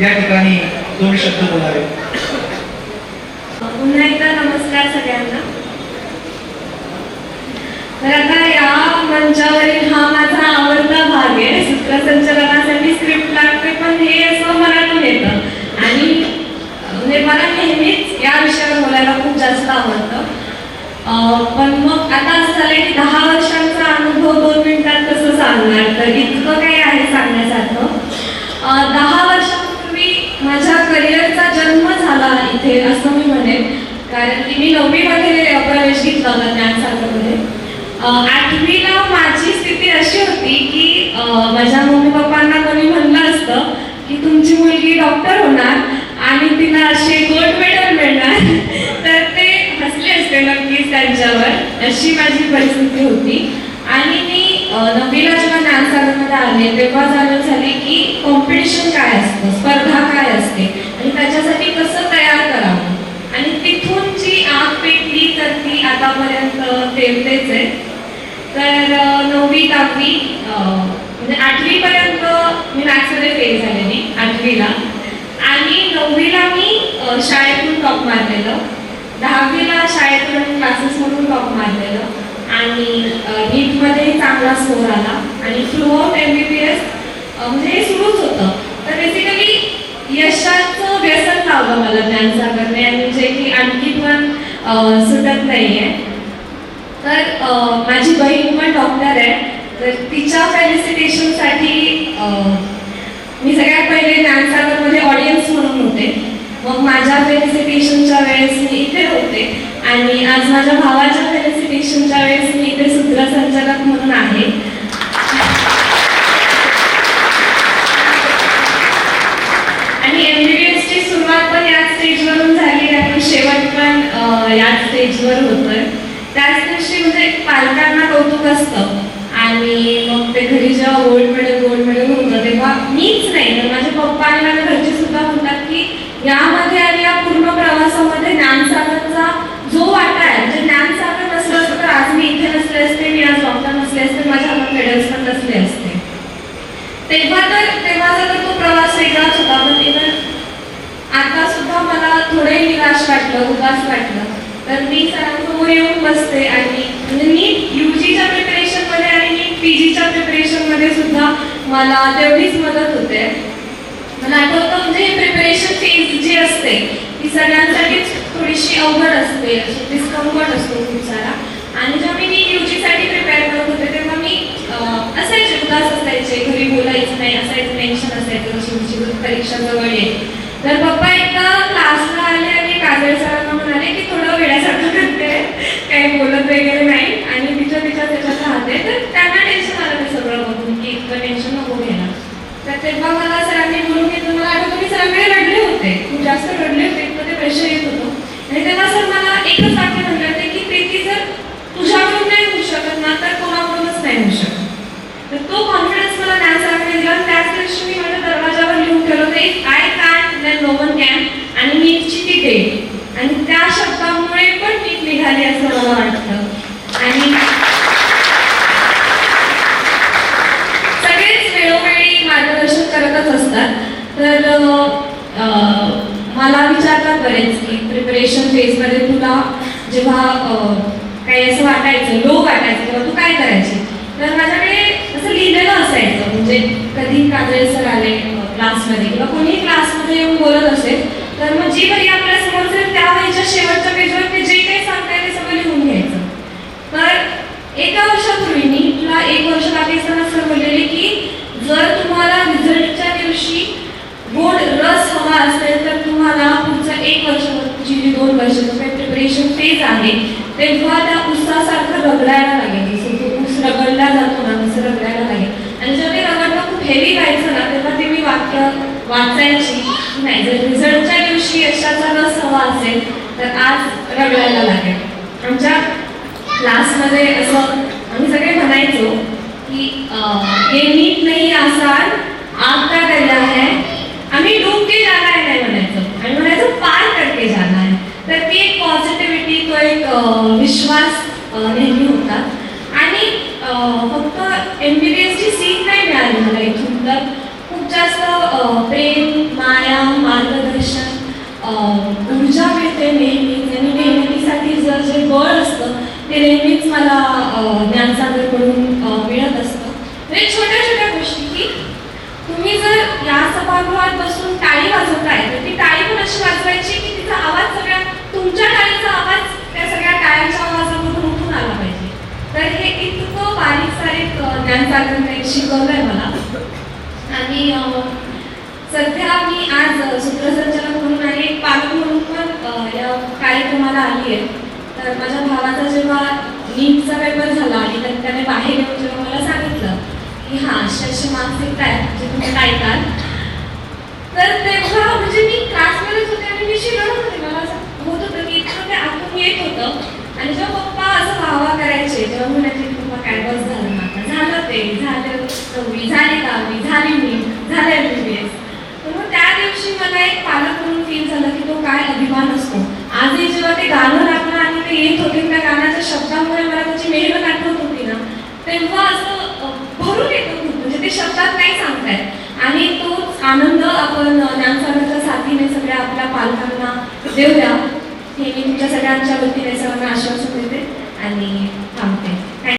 या ठिकाणी दोन शब्द बोलावे. पुन्हा एकदा नमस्कार सगळ्यांना. तर आता या मंचावरील हा माझा आवडता भाग आहे. सूत्रसंचलनासाठी स्क्रिप्ट लागते पण हे असं मनातून येतं. आणि म्हणजे मला नेहमीच या विषयावर बोलायला खूप जास्त आवडतं. अं, पण मग आता असं झालंय की दहा वर्षांचा अनुभव दोन मिनिटात कसं सांगणार तर इतकं काही आहे सांगण्यासारखं. दहा वर्षांपूर्वी माझ्या करिअरचा जन्म झाला असं मी म्हणेन. कारण की मी नववीमध्ये प्रवेश घेतला होता ज्ञानसागरमध्ये. आठवीला माझी स्थिती अशी होती की माझ्या मम्मी पप्पांना कोणी म्हणलं असतं की तुमची मुलगी डॉक्टर होणार आणि तिला असे गोल्ड मेडल मिळणार. तर ते हसले असते नक्कीच त्यांच्यावर. अशी माझी परिस्थिती होती. आणि मी नववीला जेव्हा ज्ञानसागरमध्ये आले तेव्हा जाणून झाले की कॉम्पिटिशन काय असतं स्पर्धा काय असते आणि त्याच्यासाठी कसं तयार करावं आणि तिथून जी आग पेटली तर ती आतापर्यंत तेवतेच आहे तर नववी दहावी म्हणजे आठवीपर्यंत मी मॅथ्समध्ये फेल झालेली आठवीला. आणि नववीला मी शाळेतून टॉप मारलेलं. दहावीला शाळेतून क्लासेसमधून टॉप मारलेलं. आणि नीटमध्ये चांगला स्कोर आला. आणि throughout M B B S म्हणजे हे सुरूच होतं. तर बेसिकली यशाचं व्यसन लावलं मला ज्ञान सागरने. आणि जे की आणखी पण सुटत नाही आहे तर माझी बहीण पण डॉक्टर आहे. तर तिच्या फेलिसिटेशनसाठी मी सगळ्यात पहिले ज्ञानसागरमध्ये ऑडियन्स म्हणून होते. मग माझ्या फेलिसिटेशनच्या वेळेस मी इथे होते. आणि आज माझ्या भावाच्या फेलिसिटेशनच्या वेळेस मी इथे सूत्रसंचालक म्हणून आहे. आणि एम बी बी एसची सुरुवात पण याच स्टेजवरून झाली. आणि शेवट पण याच स्टेजवर होतं विषयी म्हणजे पालकांना कौतुक असतं. आणि मग ते घरी जेव्हा गोल्ड मेडल गोल्ड मेडल होतं तेव्हा मीच नाही तर माझ्या पप्पा आणि माझ्या घरचे सुद्धा म्हणतात की यामध्ये आणि या पूर्ण प्रवासामध्ये ज्ञानसागरचा जो वाटा आहे म्हणजे ज्ञानसागर नसलं असतं तर आज मी इथे नसले असते मी आज डॉक्टर नसले असते माझ्या हातात मेडल्स पण नसले असते. तेव्हा तर तेव्हाचा तर तो प्रवास वेगळाच होता पण इव्हन आता सुद्धा मला थोडे निराश वाटलं उदास वाटलं. तर मी सरांसमोर येऊन बसते आणि म्हणजे नीट युजीच्या प्रिपरेशनमध्ये आणि नीट पी जीच्या प्रिपरेशनमध्ये सुद्धा मला तेवढीच मदत होते. मला आठवतं म्हणजे प्रिपरेशन फेज जी असते ती सगळ्यांसाठीच थोडीशी अवघड असते अशी डिस्कम्फर्ट असतो खूप सारा. आणि जेव्हा मी नीट युजीसाठी प्रिपेअर करत होते तेव्हा मी असायचे उदास असायचे घरी बोलायचं नाही असायचं टेन्शन असायचं शिवची तुमची परीक्षा जवळ येईल. तर पप्पा एकदा क्लासला आले आणि काजळ सरांना म्हणाले की थोडं वेड्यासारखं करते काही बोलत वगैरे नाही. आणि तिच्या तिच्या त्याच्यात राहते तर त्यांना टेन्शन आलं ते सगळं बघून की इतकं टेन्शन नको घ्यायला तर तेव्हा मला सरांनी बोलून घेतलं. मला आठवतं मी सगळे रडले होते. खूप जास्त रडले होते. इतकं ते प्रेशर येत होतं. आणि तेव्हा सर मला एकच वाक्य म्हणले होते की प्रीती जर तुझ्याकडून नाही होऊ शकत ना तर कोणाकडूनच नाही होऊ शकत तर तो कॉन्फिडन्स मला ज्ञान सरांनी दिला आणि त्याच दिवशी मी माझ्या दरवाजावर लिहून ठेवलं होतं if I can then no one can आणि नीटची ती डेट आणि त्या शब्दामुळे पण नीट निघाली असं वाटतं. आणि सगळेच वेळोवेळी मार्गदर्शन करतच असतात. तर मला विचारतात बरेच की प्रिपरेशन फेजमध्ये तुला जेव्हा काही असं वाटायचं लो वाटायचं तेव्हा तू काय करायची? तर माझ्याकडे असं लिहिलेलं असायचं. म्हणजे कधी काजळे सर आले क्लासमध्ये किंवा कोणी क्लासमध्ये येऊन बोलत असेल तर मग जी वही आपल्यासमोर त्या वहीच्या शेवटच्या पेजवर ते जे काही सांगताय ते सगळं लिहून घ्यायचं तर एका वर्षापूर्वी मी तुला एक वर्ष बाकी असताना सर बोललेले की जर तुम्हाला रिझल्टच्या दिवशी गोड रस हवा असेल तर तुम्हाला पुढचं एक वर्ष जी जी दोन वर्षाचं प्रिपरेशन फेज आहे तेव्हा त्या उसासारखं रगडायला लागेल. जसं तो ऊस रगडला जातो ना तसं रगडायला लागेल. आणि जेव्हा ते रगडणं खूप हेवी व्हायचं ना तेव्हा ते मी वाक्य वाचायची नाही जर रिझल्टच्या दिवशी यशाचा रस हवा असेल तर आज रगडायला लागेल. आमच्या क्लासमध्ये असं आम्ही सगळे म्हणायचो की अं, ये नीट नाही आसान आपका करना है आम्ही डूब के जाना है नाही म्हणायचो आणि म्हणायचो पार करके जाना है तर ती एक पॉझिटिव्हिटी तो एक अं, विश्वास नेहमी होता. आणि फक्त एम बी बी एसची सीट नाही मिळाली मला इथून. तर खूप जास्त प्रेम माया मार्गदर्शन ऊर्जा मिळते नेहमीच आणि मेहनतीसाठी जर जे बळ असतं ते नेहमीच मला ज्ञानसागरकडून अं, मिळत असतं म्हणजे छोट्या छोट्या गोष्टी की तुम्ही जर या सभागृहात बसून टाळी वाजवताय तर ती टाळी पण अशी वाजवायची की तिचा आवाज सगळ्या तुमच्या टाळीचा आवाज त्या सगळ्या टाळ्यांच्या आवाजामधून उठून आला पाहिजे तर हे इतकं बारीक सारीक अं, शिकवलं शिकवलंय मला. आणि सध्या मी आज अं, सूत्रसंचालक म्हणून आणि एक पालक म्हणून पण या कार्यक्रमाला आली आहे. तर माझ्या भावाचा जेव्हा नीटचा पेपर झाला आणि तर त्याने बाहेर येऊन जेव्हा मला सांगितलं की हां अशी अशी मानसिकता आहे जे म्हणजे तुम्ही ऐकाल तर तेव्हा म्हणजे मी क्लासमध्येच होते आणि मी शिकवत होते. मला असं होत होतं की इतकं ते आतून येत होतं. आणि जेव्हा पप्पा असं वाहवा करायचे जेव्हा म्हणायचे की पप्पा कॅडवॉस झालं ना आता झालं ते झालं नववी झाली दहावी झाली मी झाले एम बी एस तर मग त्या दिवशी मला एक पालक म्हणून फील झालं की तो काय अभिमान असतो. आजही जेव्हा ते गाणं लागलं आणि ते येत होते त्या गाण्याच्या शब्दामुळे मला त्याची मेहनत आठवत होती ना तेव्हा असं भरून येत खूप म्हणजे ते शब्दात नाही सांगतायत. आणि तोच आनंद आपण ज्ञानसागरच्या साथीने सगळ्या आपल्या पालकांना देऊया. हे मी तुमच्या सगळ्यांच्या वतीने सर्वांना आश्वासन देते आणि थांबते.